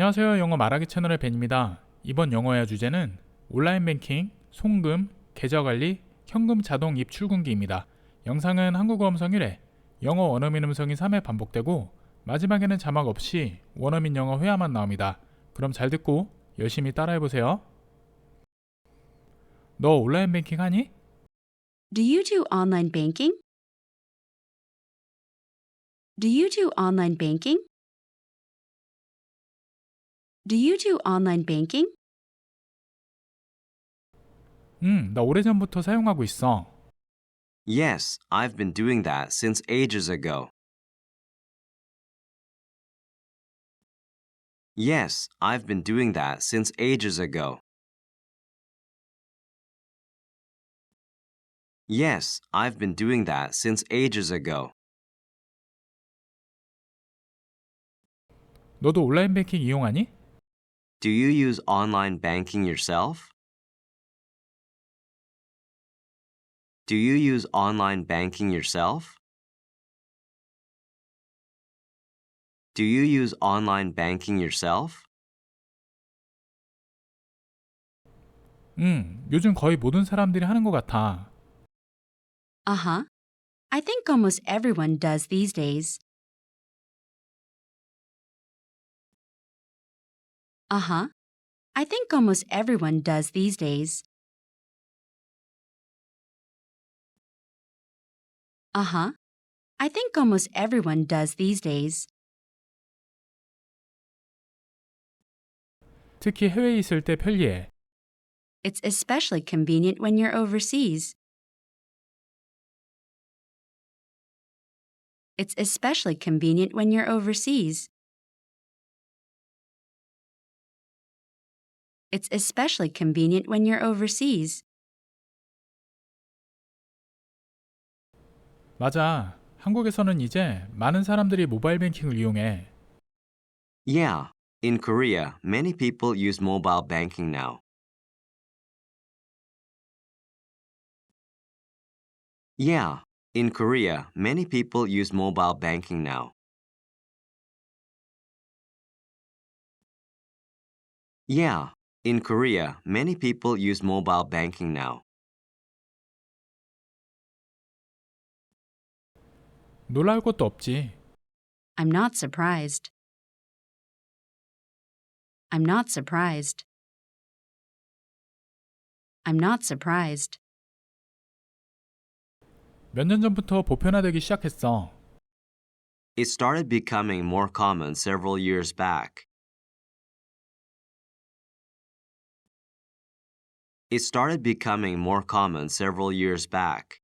안녕하세요. 영어 말하기 채널의 벤입니다. 이번 영어의 주제는 온라인 뱅킹, 송금, 계좌 관리, 현금 자동 입출금기입니다. 영상은 한국어 음성 1회, 영어 원어민 음성이 3회 반복되고 마지막에는 자막 없이 원어민 영어 회화만 나옵니다. 그럼 잘 듣고 열심히 따라해 보세요. 너 온라인 뱅킹 하니? Do you do online banking? Do you do online banking? Do you do online banking? 응, 나 오래전부터 사용하고 있어. Yes, I've been doing that since ages ago. Yes, I've been doing that since ages ago. Yes, I've been doing that since ages ago. 너도 온라인 뱅킹 이용하니? Do you use online banking yourself? Do you use online banking yourself? Do you use online banking yourself? 응, 요즘 거의 모든 사람들이 하는 것 같아. Uh huh. I think almost everyone does these days. Uh huh. I think almost everyone does these days. Uh huh. I think almost everyone does these days. 특히 해외에 있을 때 편리해. It's especially convenient when you're overseas. It's especially convenient when you're overseas. It's especially convenient when you're overseas. 맞아. 한국에서는 이제 많은 사람들이 모바일 뱅킹을 이용해. Yeah, in Korea, many people use mobile banking now. Yeah, in Korea, many people use mobile banking now. Yeah, in Korea, many people use mobile banking now. 놀라울 것도 없지. I'm not surprised. I'm not surprised. I'm not surprised. 몇 년 전부터 보편화되기 시작했어. It started becoming more common several years back. It started becoming more common several years back.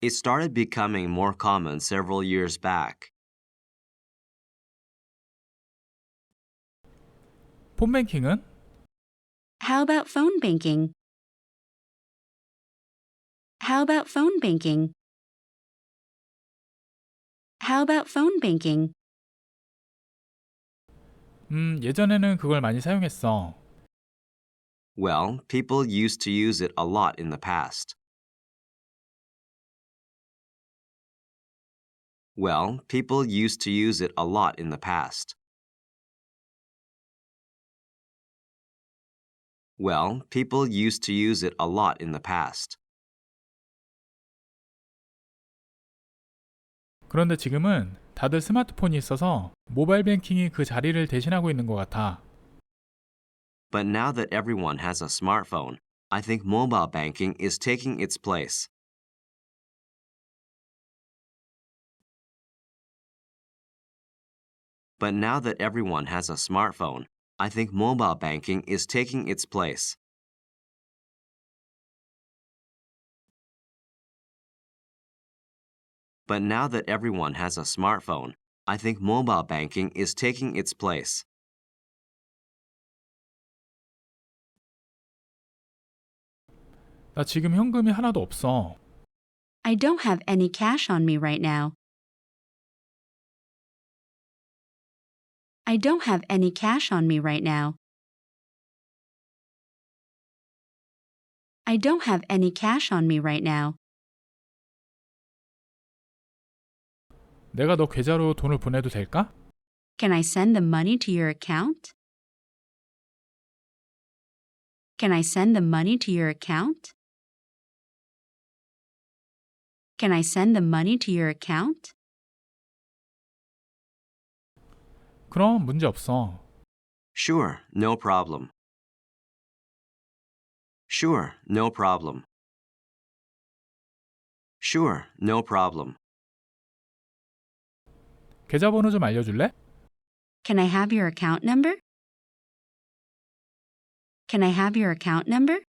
It started becoming more common several years back. 폰뱅킹은? How about phone banking? How about phone banking? How about phone banking? 음, 예전에는 그걸 많이 사용했어. Well, people used to use it a lot in the past. Well, people used to use it a lot in the past. Well, people used to use it a lot in the past. 그런데 지금은 다들 스마트폰이 있어서 모바일 뱅킹이 그 자리를 대신하고 있는 것 같아. But now that everyone has a smartphone, I think mobile banking is taking its place. But now that everyone has a smartphone, I think mobile banking is taking its place. But now that everyone has a smartphone, I think mobile banking is taking its place. 나 지금 현금이 하나도 없어. I don't have any cash on me right now. I don't have any cash on me right now. I don't have any cash on me right now. 내가 너 계좌로 돈을 보내도 될까? Can I send the money to your account? Can I send the money to your account? Can I send the money to your account? 그럼 문제 없어. Sure, no problem. Sure, no problem. Sure, no problem. 계좌번호 좀 알려줄래? Can I have your account number? Can I have your account number?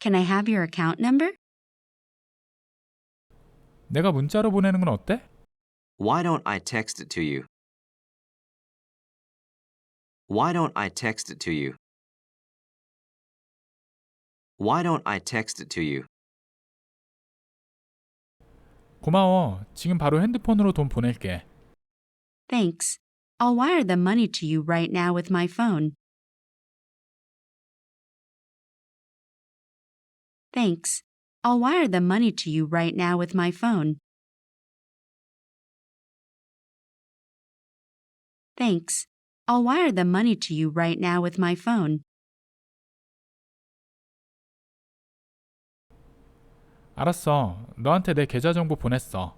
Can I have your account number? 내가 문자로 보내는 건 어때? Why don't I text it to you? Why don't I text it to you? Why don't I text it to you? 고마워. 지금 바로 핸드폰으로 돈 보낼게. Thanks. I'll wire the money to you right now with my phone. Thanks. I'll wire the money to you right now with my phone. Thanks. I'll wire the money to you right now with my phone. 알았어. 너한테 내 계좌 정보 보냈어.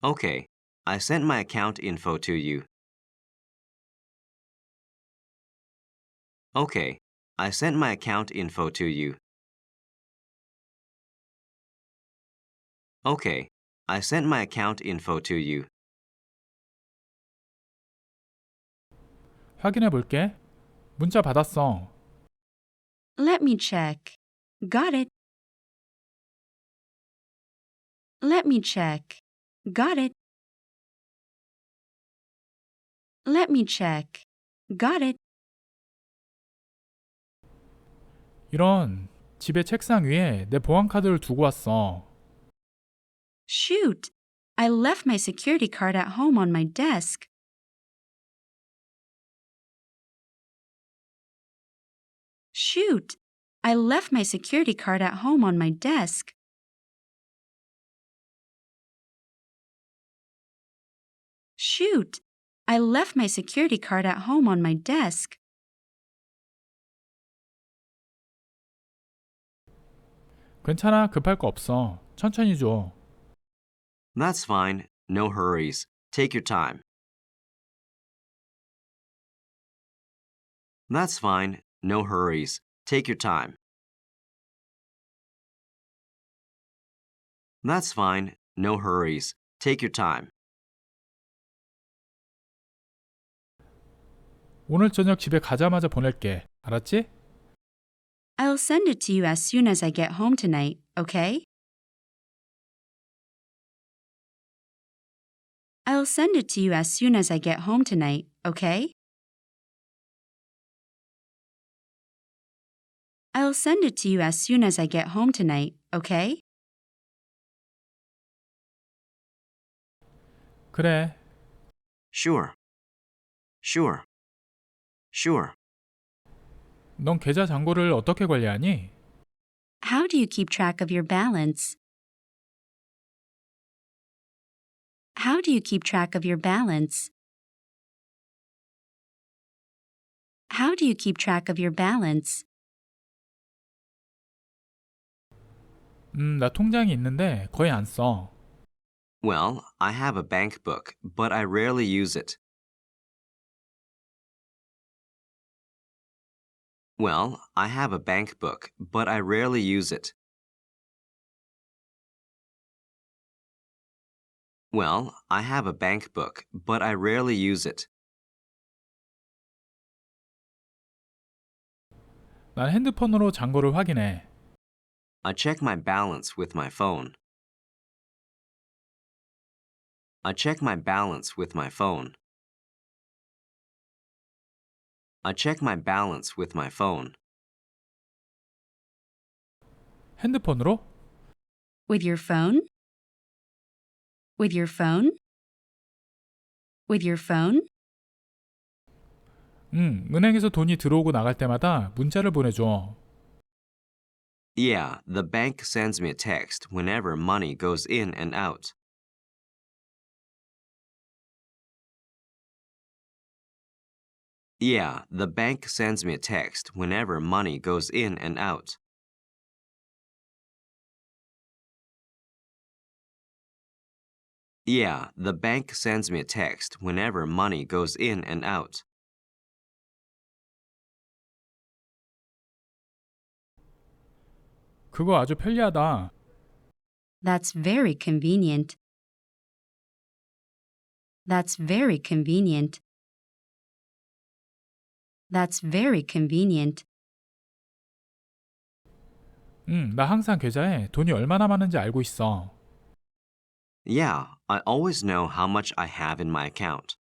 Okay, I sent my account info to you. Okay, I sent my account info to you. Okay, I sent my account info to you. 확인해 볼게. 문자 받았어. Let me check. Got it. Let me check. Got it. Let me check. Got it. 이런 집에 책상 위에 내 보안카드를 두고 왔어. Shoot. I left my security card at home on my desk. Shoot. I left my security card at home on my desk. Shoot. I left my security card at home on my desk. 괜찮아. 급할 거 없어. 천천히 줘. That's fine, no hurries. Take your time. That's fine, no hurries. Take your time. That's fine, no hurries. Take your time. 오늘 저녁 집에 가자마자 보낼게. 알았지? I'll send it to you as soon as I get home tonight, okay? I'll send it to you as soon as I get home tonight, okay? I'll send it to you as soon as I get home tonight, okay? 그래. Sure. Sure. Sure. 넌 계좌 잔고를 어떻게 관리하니? How do you keep track of your balance? How do you keep track of your balance? How do you keep track of your balance? 음, 나 통장이 있는데 거의 안 써. Well, I have a bank book, but I rarely use it. Well, I have a bank book, but I rarely use it. Well, I have a bank book, but I rarely use it. 난 핸드폰으로 잔고를 확인해. I check my balance with my phone. I check my balance with my phone. I check my balance with my phone. 핸드폰으로? With your phone? With your phone? With your phone? 응, 은행에서 돈이 들어오고 나갈 때마다 문자를 보내줘. Yeah, the bank sends me a text whenever money goes in and out. Yeah, the bank sends me a text whenever money goes in and out. Yeah, the bank sends me a text whenever money goes in and out. 그거 아주 편리하다. That's very convenient. That's very convenient. That's very convenient. 응, 나 항상 계좌에 돈이 얼마나 많은지 알고 있어. Yeah, I always know how much I have in my account.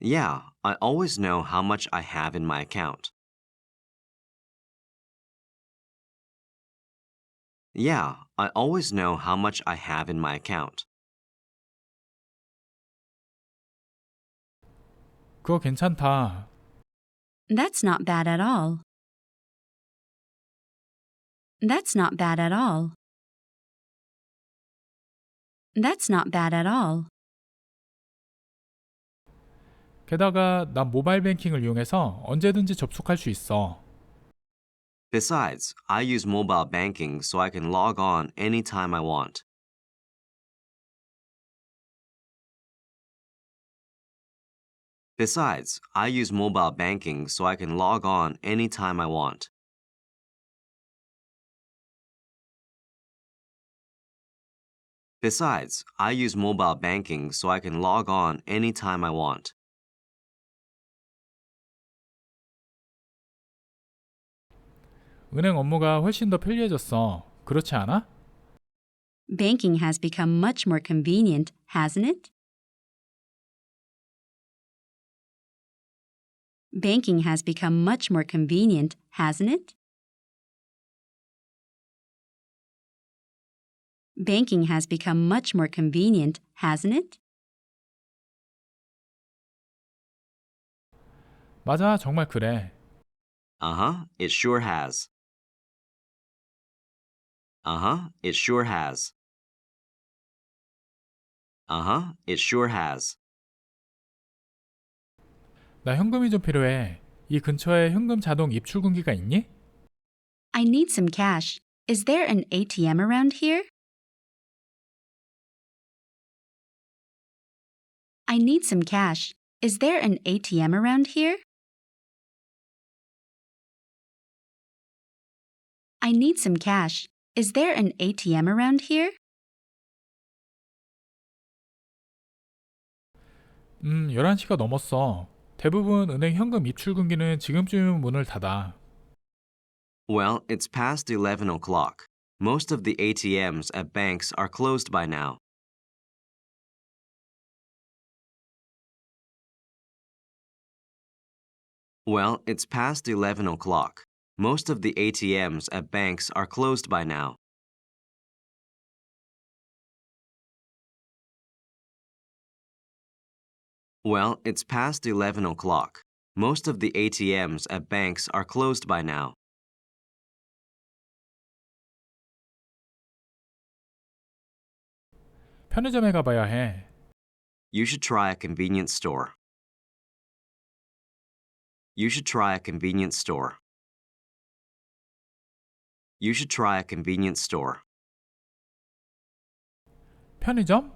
Yeah, I always know how much I have in my account. Yeah, I always know how much I have in my account. 그거 괜찮다. That's not bad at all. That's not bad at all. That's not bad at all. 게다가 난 모바일 뱅킹을 이용해서 언제든지 접속할 수 있어. Besides, I use mobile banking so I can log on anytime I want. Besides, I use mobile banking so I can log on anytime I want. Besides, I use mobile banking so I can log on anytime I want. 은행 업무가 훨씬 더 편리해졌어. 그렇지 않아? Banking has become much more convenient, hasn't it? Banking has become much more convenient, hasn't it? Banking has become much more convenient, hasn't it? 맞아, 정말 그래. Uh huh, it sure has. Uh huh, it sure has. Uh huh, it sure has. 나 현금이 좀 필요해. 이 근처에 현금 자동 입출금기가 있니? I need some cash. Is there an ATM around here? I need some cash. Is there an ATM around here? I need some cash. Is there an ATM around here? 음, 11시가 넘었어. 대부분 은행 현금 입출금기는 지금쯤이면 문을 닫아. Well, it's past 11 o'clock. Most of the ATMs at banks are closed by now. Well, it's past 11 o'clock. Most of the ATMs at banks are closed by now. Well, it's past 11 o'clock. Most of the ATMs at banks are closed by now. 편의점에 가봐야 해. You should try a convenience store. You should try a convenience store. You should try a convenience store. 편의점?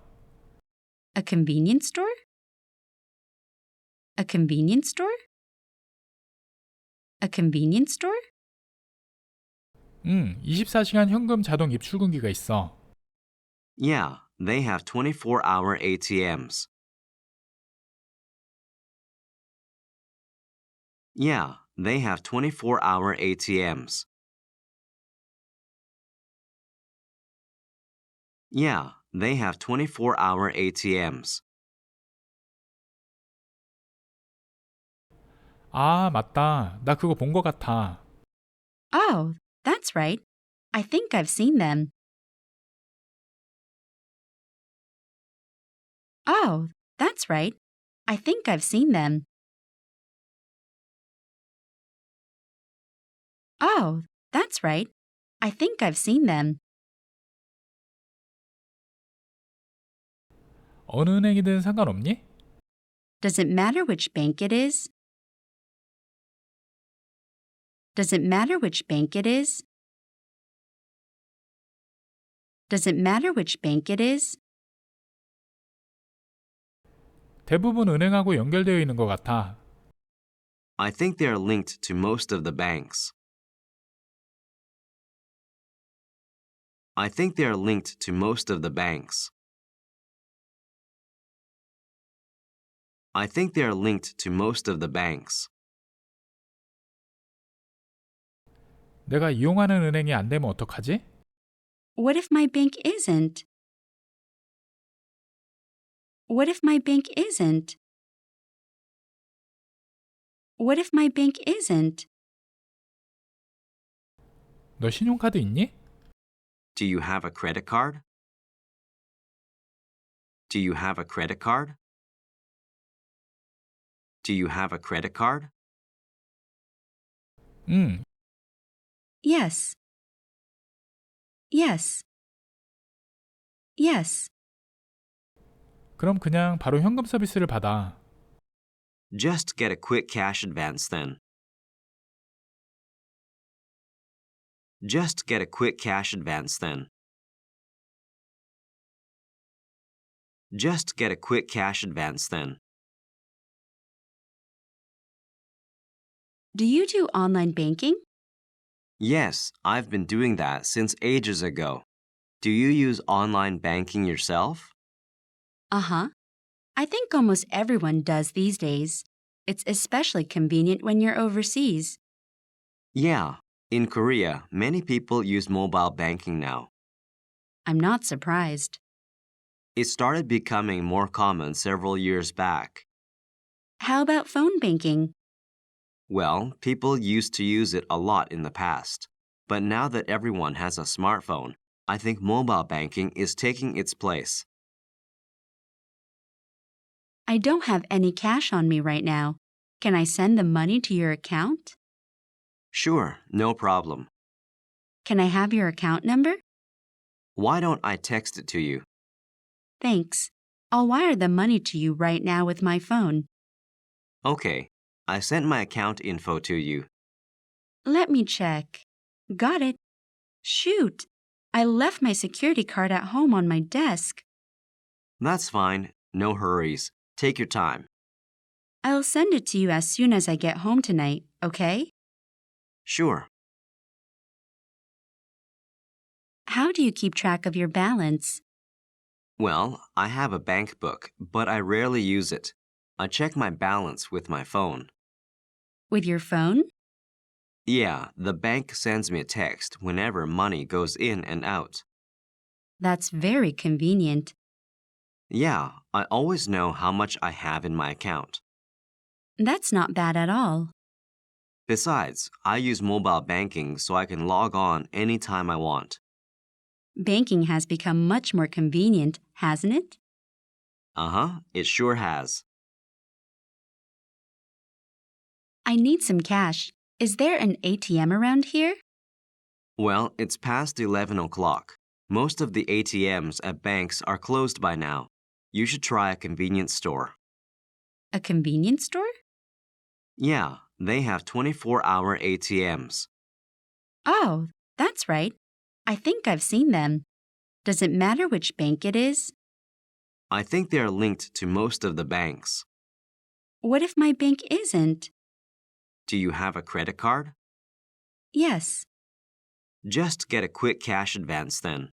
A convenience store? A convenience store? A convenience store? 응, 24시간 현금 자동 입출금기가 있어. Yeah, they have 24 hour ATMs. Yeah, they have 24 hour ATMs. Yeah, they have 24 hour ATMs. 아, 맞다. 나 그거 본 것 같아. Oh, that's right. I think I've seen them. Oh, that's right. I think I've seen them. Oh, that's right. I think I've seen them. 어느 은행이든 상관없니? Does it matter which bank it is? Does it matter which bank it is? Does it matter which bank it is? 대부분 은행하고 연결되어 있는 것 같아. I think they are linked to most of the banks. I think they are linked to most of the banks. I think they are linked to most of the banks. 내가 이용하는 은행이 안 되면 어떡하지? What if my bank isn't? What if my bank isn't? What if my bank isn't? 너 신용카드 있니? Do you have a credit card? Do you have a credit card? Do you have a credit card? 응, Yes. Yes. Yes. 그럼 그냥 바로 현금 서비스를 받아. Just get a quick cash advance then. Just get a quick cash advance then. Just get a quick cash advance then. Do you do online banking? Yes, I've been doing that since ages ago. Do you use online banking yourself? Uh huh. I think almost everyone does these days. It's especially convenient when you're overseas. Yeah, in Korea, many people use mobile banking now. I'm not surprised. It started becoming more common several years back. How about phone banking? Well, people used to use it a lot in the past. But now that everyone has a smartphone, I think mobile banking is taking its place. I don't have any cash on me right now. Can I send the money to your account? Sure, no problem. Can I have your account number? Why don't I text it to you? Thanks. I'll wire the money to you right now with my phone. Okay, I sent my account info to you. Let me check. Got it. Shoot. I left my security card at home on my desk. That's fine, no hurries. Take your time. I'll send it to you as soon as I get home tonight, okay? Sure. How do you keep track of your balance? Well, I have a bank book, but I rarely use it. I check my balance with my phone. With your phone? Yeah, the bank sends me a text whenever money goes in and out. That's very convenient. Yeah, I always know how much I have in my account. That's not bad at all. Besides, I use mobile banking so I can log on anytime I want. Banking has become much more convenient, hasn't it? Uh huh, it sure has. I need some cash. Is there an ATM around here? Well, it's past 11 o'clock. Most of the ATMs at banks are closed by now. You should try a convenience store. A convenience store? Yeah, they have 24 hour ATMs. Oh, that's right. I think I've seen them. Does it matter which bank it is? I think they are linked to most of the banks. What if my bank isn't? Do you have a credit card? Yes. Just get a quick cash advance then.